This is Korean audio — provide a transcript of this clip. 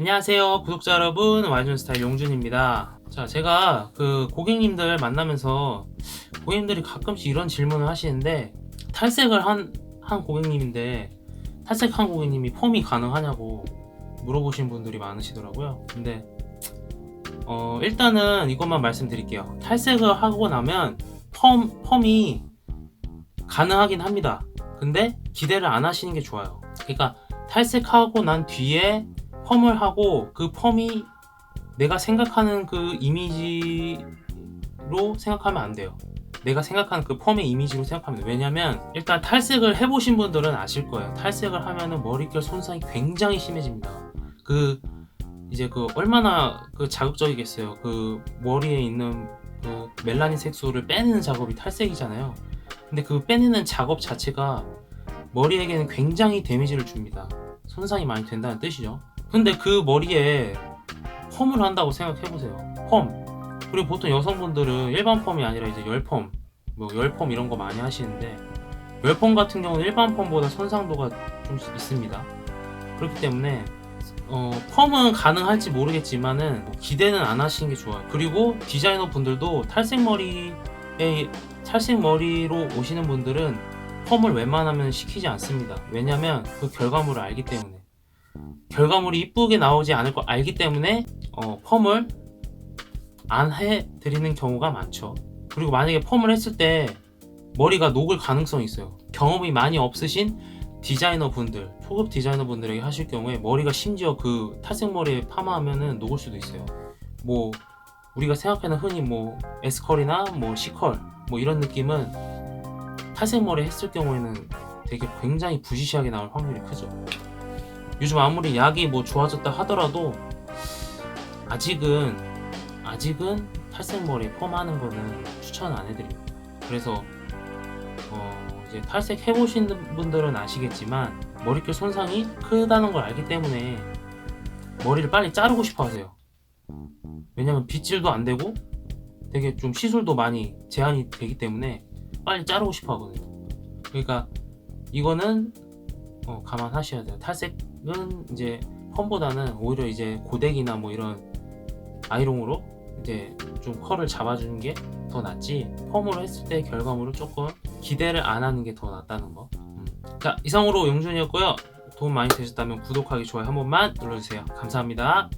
안녕하세요 구독자 여러분. 와이존 스타일 용준입니다. 자 제가 그 고객님들 만나면서 고객님들이 가끔씩 이런 질문을 하시는데 탈색을 한, 한 고객님인데 탈색한 고객님이 펌이 가능하냐고 물어보신 분들이 많으시더라고요. 근데 어 일단은 이것만 말씀드릴게요. 탈색을 하고 나면 펌, 펌이 가능하긴 합니다. 근데 기대를 안 하시는 게 좋아요. 그러니까 탈색하고 난 뒤에 펌을 하고 그 펌이 내가 생각하는 그 이미지로 생각하면 안 돼요. 내가 생각하는 그 펌의 이미지로 생각하면 돼요. 왜냐면 일단 탈색을 해보신 분들은 아실 거예요. 탈색을 하면은 머릿결 손상이 굉장히 심해집니다. 그 이제 그 얼마나 그 자극적이겠어요. 그 머리에 있는 그 멜라닌 색소를 빼내는 작업이 탈색이잖아요. 근데 그 빼내는 작업 자체가 머리에게는 굉장히 데미지를 줍니다. 손상이 많이 된다는 뜻이죠. 근데 그 머리에 펌을 한다고 생각해보세요. 펌. 그리고 보통 여성분들은 일반 펌이 아니라 이제 열펌, 뭐 열펌 이런 거 많이 하시는데 열펌 같은 경우는 일반 펌보다 손상도가 좀 있습니다. 그렇기 때문에 어, 펌은 가능할지 모르겠지만은 기대는 안 하시는 게 좋아요. 그리고 디자이너 분들도 탈색 머리에 탈색 머리로 오시는 분들은 펌을 웬만하면 시키지 않습니다. 왜냐면 그 결과물을 알기 때문에. 결과물이 이쁘게 나오지 않을 걸 알기 때문에 어, 펌을 안 해드리는 경우가 많죠. 그리고 만약에 펌을 했을 때 머리가 녹을 가능성이 있어요. 경험이 많이 없으신 디자이너 분들, 초급 디자이너 분들에게 하실 경우에 머리가 심지어 그 탈색 머리에 파마하면은 녹을 수도 있어요. 뭐 우리가 생각하는 흔히 뭐 에스컬이나 뭐 C컬 뭐 이런 느낌은 탈색 머리 했을 경우에는 되게 굉장히 부시시하게 나올 확률이 크죠. 요즘 아무리 약이 뭐 좋아졌다 하더라도 아직은 아직은 탈색 머리 펌하는 거는 추천 안 해드립니다. 그래서 어 이제 탈색 해보신 분들은 아시겠지만 머릿결 손상이 크다는 걸 알기 때문에 머리를 빨리 자르고 싶어 하세요. 왜냐면 빗질도 안 되고 되게 좀 시술도 많이 제한이 되기 때문에 빨리 자르고 싶어 하거든요. 그러니까 이거는 어, 감안하셔야 돼요. 탈색은 이제 펌보다는 오히려 이제 고데기나 뭐 이런 아이롱으로 이제 좀 컬을 잡아주는 게 더 낫지 펌으로 했을 때 결과물을 조금 기대를 안 하는 게 더 낫다는 거. 음. 자 이상으로 용준이었고요. 도움 많이 되셨다면 구독하기 좋아요 한 번만 눌러주세요. 감사합니다.